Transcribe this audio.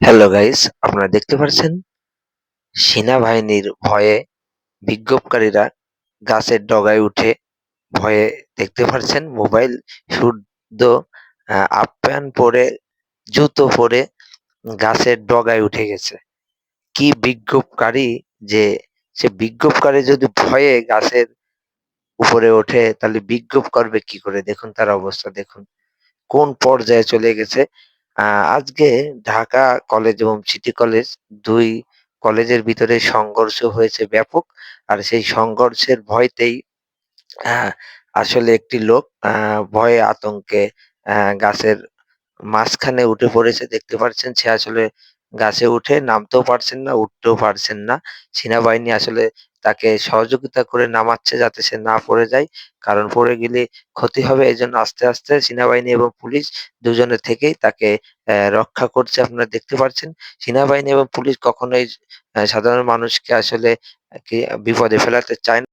Hello guys আপনারা দেখতে পাচ্ছেন সেনাবাহিনীর ভয়ে বিক্ষোভকারীরা গাছের ডগায় উঠে ভয়ে দেখতে পাচ্ছেন মোবাইল শুদ্ধ আপ্যায়ন পরে, জুতো পরে গাছের ডগায় উঠে গেছে। কি বিক্ষোভকারী যে, সে বিক্ষোভকারী যদি ভয়ে গাছের উপরে ওঠে, তাহলে বিক্ষোভ করবে কি করে? দেখুন, তার অবস্থা দেখুন। কোন পর্যায়ে চলে গেছে? আহ আজকে ঢাকা কলেজ এবং সিটি কলেজ দুই কলেজের ভিতরে সংঘর্ষ হয়েছে ব্যাপক। আর সেই সংঘর্ষের ভয়তেই আসলে একটি লোক আহ ভয়ে আতঙ্কে গাছের মাঝখানে উঠে পড়েছে। দেখতে পাচ্ছেন সে আসলে গাছে উঠে নামতেও পারছেন না, উঠতেও পারছেন না। সেনাবাহিনী আসলে তাকে সহযোগিতা করে নামাচ্ছে যাতে সে না পড়ে যায়। কারণ পড়ে গেলে ক্ষতি হবে এই জন্য আস্তে আস্তে সেনাবাহিনী এবং পুলিশ দুজনে থেকেই তাকে রক্ষা করছে আপনারা দেখতে পাচ্ছেন সেনাবাহিনী এবং পুলিশ কখনোই সাধারণ মানুষকে আসলে বিপদে ফেলাতে চায় না।